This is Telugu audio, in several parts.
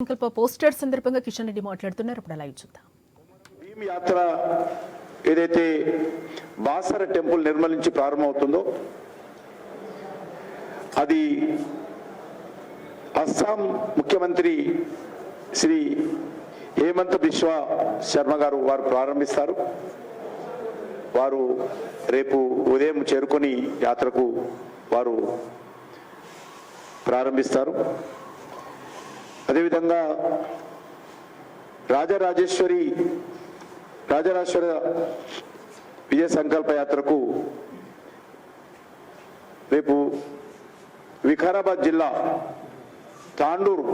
సంకల్ప పోస్టర్ సందర్భంగా కిషన్ రెడ్డి మాట్లాడుతున్నారు. ఇప్పుడు అలా చూద్దాం. భీమ్ యాత్ర ఏదైతే బాసర టెంపుల్ నిర్మల్ నుంచి ప్రారంభమవుతుందో అది అస్సాం ముఖ్యమంత్రి శ్రీ హేమంత్ బిశ్వ శర్మ గారు వారు ప్రారంభిస్తారు. వారు రేపు ఉదయం చేరుకొని యాత్రకు వారు ప్రారంభిస్తారు. అదేవిధంగా రాజరాజేశ్వరి రాజరాజేశ్వర విజయ సంకల్ప యాత్రకు రేపు వికారాబాద్ జిల్లా తాండూరు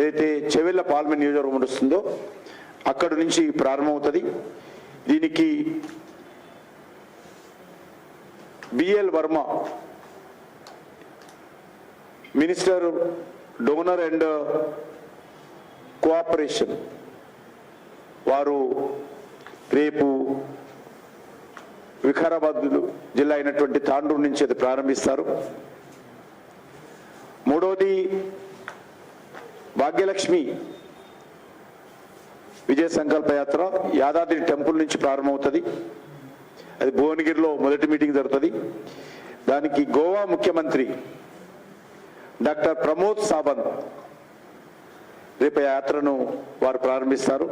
ఏదైతే చెవెళ్ళ పార్లమెంట్ నియోజకవర్గం నడుస్తుందో అక్కడి నుంచి ప్రారంభమవుతుంది. దీనికి BL Verma minister donor and cooperation. వారు రేపు వికారాబాద్ జిల్లా అయినటువంటి తాండూరు నుంచి అది ప్రారంభిస్తారు. మూడవది భాగ్యలక్ష్మి విజయ సంకల్ప యాత్ర. యాదాద్రి టెంపుల్ నుంచి ప్రారంభమవుతుంది. అది భువనగిరిలో మొదటి మీటింగ్ జరుగుతుంది. దానికి గోవా ముఖ్యమంత్రి డాక్టర్ ప్రమోద్ సావంత్ రేపు యాత్రను వారు ప్రారంభిస్తారు.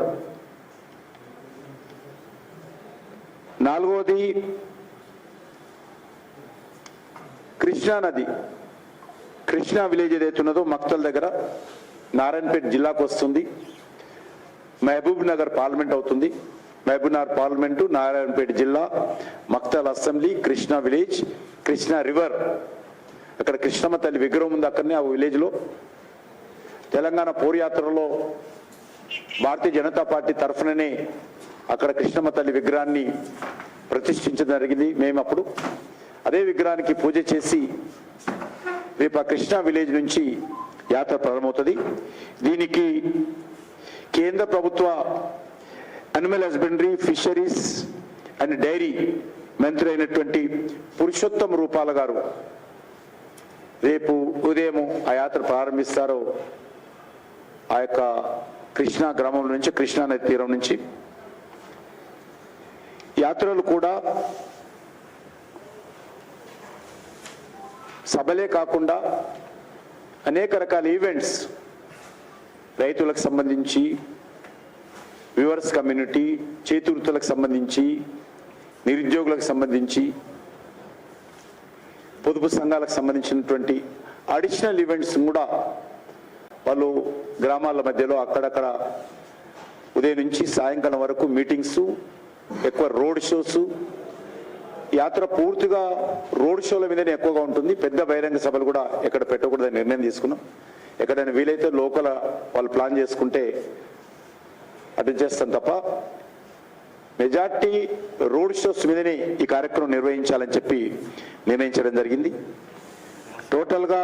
నాలుగవది కృష్ణా నది. కృష్ణా విలేజ్ ఏదైతే ఉన్నదో మక్తల్ దగ్గర నారాయణపేట జిల్లాకు వస్తుంది. మహబూబ్ నగర్ పార్లమెంట్ అవుతుంది. మహబూబ్నగర్ పార్లమెంటు నారాయణపేట జిల్లా Makthal assembly Krishna village Krishna river అక్కడ కృష్ణమ్మ తల్లి విగ్రహం ఉంది అక్కడనే ఆ విలేజ్లో తెలంగాణ పోరుయాత్రలో భారతీయ జనతా పార్టీ తరఫుననే అక్కడ కృష్ణమ్మ తల్లి విగ్రహాన్ని ప్రతిష్ఠించడం జరిగింది మేము అప్పుడు. అదే విగ్రహానికి పూజ చేసి రేపు ఆ కృష్ణా విలేజ్ నుంచి యాత్ర ప్రారంభమవుతుంది. దీనికి కేంద్ర ప్రభుత్వ animal husbandry fisheries and dairy మంత్రి అయినటువంటి పురుషోత్తం రూపాల గారు రేపు ఉదయం ఆ యాత్ర ప్రారంభిస్తారో ఆ యొక్క కృష్ణా గ్రామం నుంచి కృష్ణా నది తీరం నుంచి. యాత్రలు కూడా సభలే కాకుండా అనేక రకాల ఈవెంట్స్ రైతులకు సంబంధించి వ్యూవర్స్ కమ్యూనిటీ చేతివృత్తులకు సంబంధించి నిరుద్యోగులకు సంబంధించి పొదుపు సంఘాలకు సంబంధించినటువంటి అడిషనల్ ఈవెంట్స్ కూడా వాళ్ళు గ్రామాల మధ్యలో అక్కడక్కడ ఉదయం నుంచి సాయంకాలం వరకు మీటింగ్స్ ఎక్కువ రోడ్ షోస్ యాత్ర పూర్తిగా రోడ్ షోల మీదనే ఎక్కువగా ఉంటుంది. పెద్ద బహిరంగ సభలు కూడా ఎక్కడ పెట్టకూడదని నిర్ణయం తీసుకున్నాం. ఎక్కడైనా వీలైతే లోకల్ వాళ్ళు ప్లాన్ చేసుకుంటే అడ్జస్ట్ చేస్తాం తప్ప మెజార్టీ రోడ్ షోస్ మీదనే ఈ కార్యక్రమం నిర్వహించాలని చెప్పి నిర్ణయించడం జరిగింది. టోటల్గా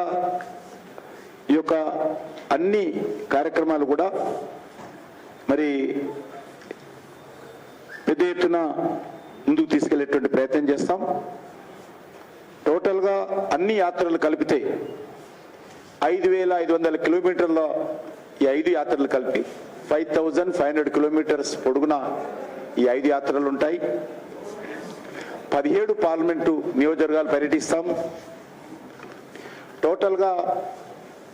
ఈ యొక్క అన్ని కార్యక్రమాలు కూడా మరి పెద్ద ఎత్తున ముందుకు తీసుకెళ్ళేటువంటి ప్రయత్నం చేస్తాం. టోటల్గా అన్ని యాత్రలు కలిపితే ఐదు వేల ఐదు వందల కిలోమీటర్ల ఈ ఐదు యాత్రలు కలిపి five thousand five hundred kilometres పొడుగున ఈ ఐదు యాత్రలు ఉంటాయి పదిహేడు పార్లమెంటు నియోజకవర్గాలు పర్యటిస్తాం. టోటల్గా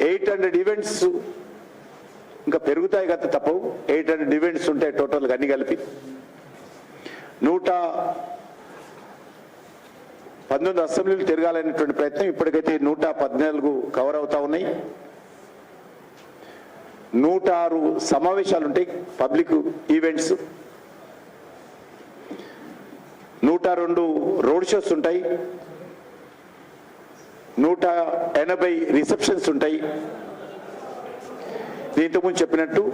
ఎయిట్ హండ్రెడ్ ఈవెంట్స్ ఇంకా పెరుగుతాయి కదా తప్పవు. ఎయిట్ హండ్రెడ్ ఈవెంట్స్ ఉంటాయి టోటల్గా అన్ని కలిపి నూట పంతొమ్మిది అసెంబ్లీలు తిరగాలనేటువంటి ప్రయత్నం ఇప్పటికైతే నూట పద్నాలుగు కవర్ అవుతా ఉన్నాయి. నూట ఆరు సమావేశాలు ఉంటాయి పబ్లిక్ ఈవెంట్స్. నూట రెండు రోడ్ షోస్ ఉంటాయి. నూట ఎనభై రిసెప్షన్స్ ఉంటాయి. దీంతో ముందు చెప్పినట్టు